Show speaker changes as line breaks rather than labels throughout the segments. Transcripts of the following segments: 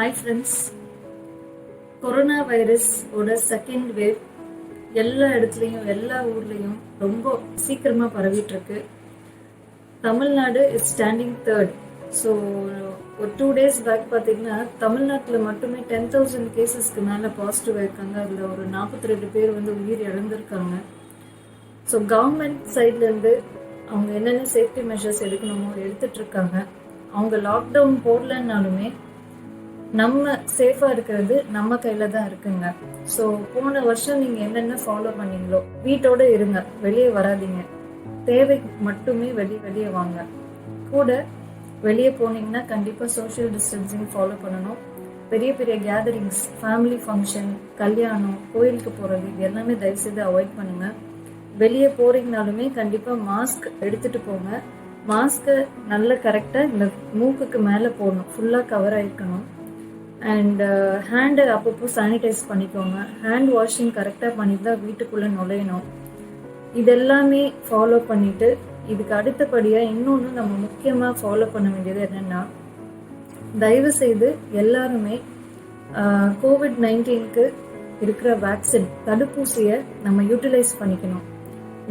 Hi friends corona virus ஓட second wave எல்லா இடத்துலையும் எல்லா ஊர்லேயும் ரொம்ப சீக்கிரமாக பரவிட்டு இருக்கு Tamil Nadu is standing third so ஒரு டூ டேஸ் பேக் பார்த்தீங்கன்னா தமிழ்நாட்டில் மட்டுமே டென் தௌசண்ட் கேசஸ்க்கு மேலே பாசிட்டிவ் இருக்காங்க அதில் ஒரு நாற்பத்தி ரெண்டு பேர் வந்து உயிர் இழந்திருக்காங்க. ஸோ கவர்மெண்ட் சைட்லேருந்து அவங்க என்னென்ன சேஃப்டி மெஷர்ஸ் எடுக்கணுமோ எடுத்துட்டு இருக்காங்க. அவங்க லாக்டவுன் போடலன்னாலுமே நம்ம சேஃபாக இருக்கிறது நம்ம கையில் தான் இருக்குங்க. ஸோ போன வருஷம் நீங்கள் என்னென்ன ஃபாலோ பண்ணீங்களோ வீட்டோட இருங்க. வெளியே வராதீங்க. தேவை மட்டுமே வெளியே வெளியே வாங்க. கூட வெளியே போனீங்கன்னா கண்டிப்பாக சோஷியல் டிஸ்டன்சிங் ஃபாலோ பண்ணணும். பெரிய பெரிய கேதரிங்ஸ் ஃபேமிலி ஃபங்க்ஷன் கல்யாணம் கோயிலுக்கு போகிறது இது எல்லாமே தயவுசெய்து அவாய்ட் பண்ணுங்க. வெளியே போறீங்கனாலுமே கண்டிப்பாக மாஸ்க் எடுத்துட்டு போங்க. மாஸ்க்கை நல்ல கரெக்டாக இந்த மூக்குக்கு மேலே போடணும். ஃபுல்லாக கவர் ஆகிருக்கணும் அண்டு ஹேண்டு uh, அப்பப்போ சானிடைஸ் பண்ணிக்கோங்க. ஹேண்ட் வாஷிங் கரெக்டாக பண்ணிட்டு தான் வீட்டுக்குள்ளே நுழையணும். இதெல்லாமே ஃபாலோ பண்ணிட்டு இதுக்கு அடுத்தபடியாக இன்னொன்று நம்ம முக்கியமாக ஃபாலோ பண்ண வேண்டியது என்னென்னா தயவு செய்து எல்லாருமே கோவிட் நைன்டீனுக்கு இருக்கிற வேக்சின் தடுப்பூசியை நம்ம யூட்டிலைஸ் பண்ணிக்கணும்.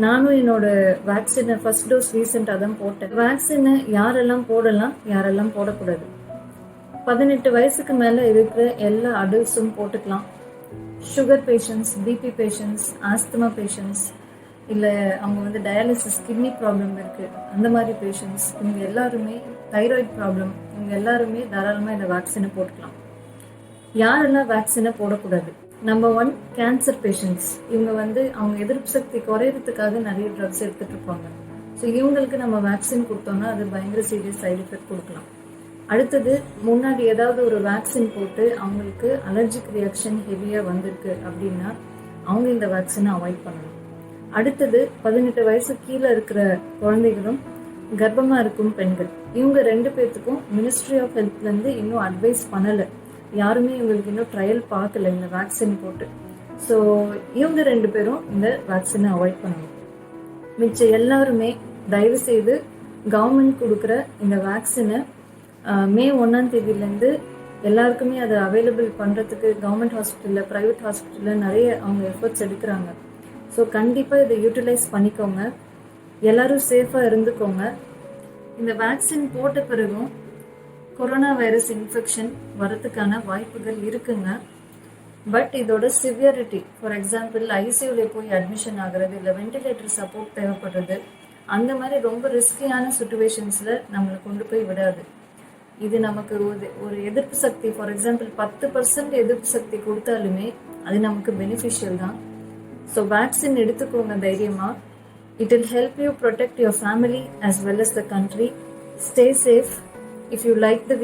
நானும் என்னோட வேக்சினை ஃபர்ஸ்ட் டோஸ் ரீசெண்டாக தான் போட்டேன். வேக்சினை யாரெல்லாம் போடலாம் யாரெல்லாம் போடக்கூடாது? பதினெட்டு வயசுக்கு மேலே இருக்கிற எல்லா அடல்ட்ஸும் போட்டுக்கலாம். Sugar patients BP patients asthma patients இல்லை அவங்க வந்து டயாலிசிஸ் கிட்னி ப்ராப்ளம் இருக்குது அந்த மாதிரி பேஷண்ட்ஸ் இவங்க எல்லாருமே தைராய்டு ப்ராப்ளம் இவங்க எல்லாருமே தாராளமாக இந்த வேக்சினை போட்டுக்கலாம். யாரெல்லாம் வேக்சினை போடக்கூடாது? நம்பர் ஒன் கேன்சர் பேஷண்ட்ஸ் இவங்க வந்து அவங்க எதிர்ப்பு சக்தி குறையிறதுக்காக நிறைய ட்ரக்ஸ் எடுத்துகிட்டு இருப்பாங்க. ஸோ இவங்களுக்கு நம்ம வேக்சின் கொடுத்தோம்னா அது பயங்கர சீரியஸ் சைடு எஃபெக்ட் கொடுக்கலாம். அடுத்தது முன்னாடி ஏதாவது ஒரு வேக்சின் போட்டு அவங்களுக்கு அலர்ஜிக் ரியாக்ஷன் ஹெவியாக வந்திருக்கு அப்படின்னா அவங்க இந்த வேக்சினை அவாய்ட் பண்ணணும். அடுத்தது பதினெட்டு வயசு கீழே இருக்கிற குழந்தைகளும் கர்ப்பமாக இருக்கும் பெண்கள். இவங்க ரெண்டு பேர்த்துக்கும் மினிஸ்ட்ரி ஆஃப் ஹெல்த்லேருந்து இன்னும் அட்வைஸ் பண்ணலை. யாருமே இவங்களுக்கு இன்னும் ட்ரையல் பார்க்கல இந்த வேக்சின் போட்டு. ஸோ இவங்க ரெண்டு பேரும் இந்த வேக்சினை அவாய்ட் பண்ணணும். மிச்சம் எல்லாருமே தயவு செய்து கவர்மெண்ட் கொடுக்குற இந்த வேக்சினை மே ஒன்றாம் தேதியிலேருந்து எல்லாருக்குமே அதை அவைலபிள் பண்ணுறதுக்கு கவர்மெண்ட் ஹாஸ்பிட்டலில் ப்ரைவேட் ஹாஸ்பிட்டலில் நிறைய அவங்க எஃபர்ட்ஸ் எடுக்கிறாங்க. ஸோ கண்டிப்பாக இதை யூட்டிலைஸ் பண்ணிக்கோங்க. எல்லோரும் சேஃபாக இருந்துக்கோங்க. இந்த வேக்சின் போட்ட பிறகும் கொரோனா வைரஸ் இன்ஃபெக்ஷன் வரத்துக்கான வாய்ப்புகள் இருக்குங்க. பட் இதோட சிவியரிட்டி ஃபார் எக்ஸாம்பிள் ஐசியூவில் போய் அட்மிஷன் ஆகிறது இல்லை வென்டிலேட்டர் சப்போர்ட் தேவைப்படுறது அந்த மாதிரி ரொம்ப ரிஸ்கியான சுச்சுவேஷன்ஸில் நம்மளை கொண்டு போய் விடாது. இது நமக்கு ஒரு ஒரு எதிர்ப்பு சக்தி. ஃபார் எக்ஸாம்பிள் பத்து பர்சன்ட் எதிர்ப்பு சக்தி கொடுத்தாலுமே அது நமக்கு பெனிஃபிஷியல் தான். ஸோ வேக்சின் எடுத்துக்கோங்க தைரியமாக it will help you protect your family as well as the country stay safe if you like the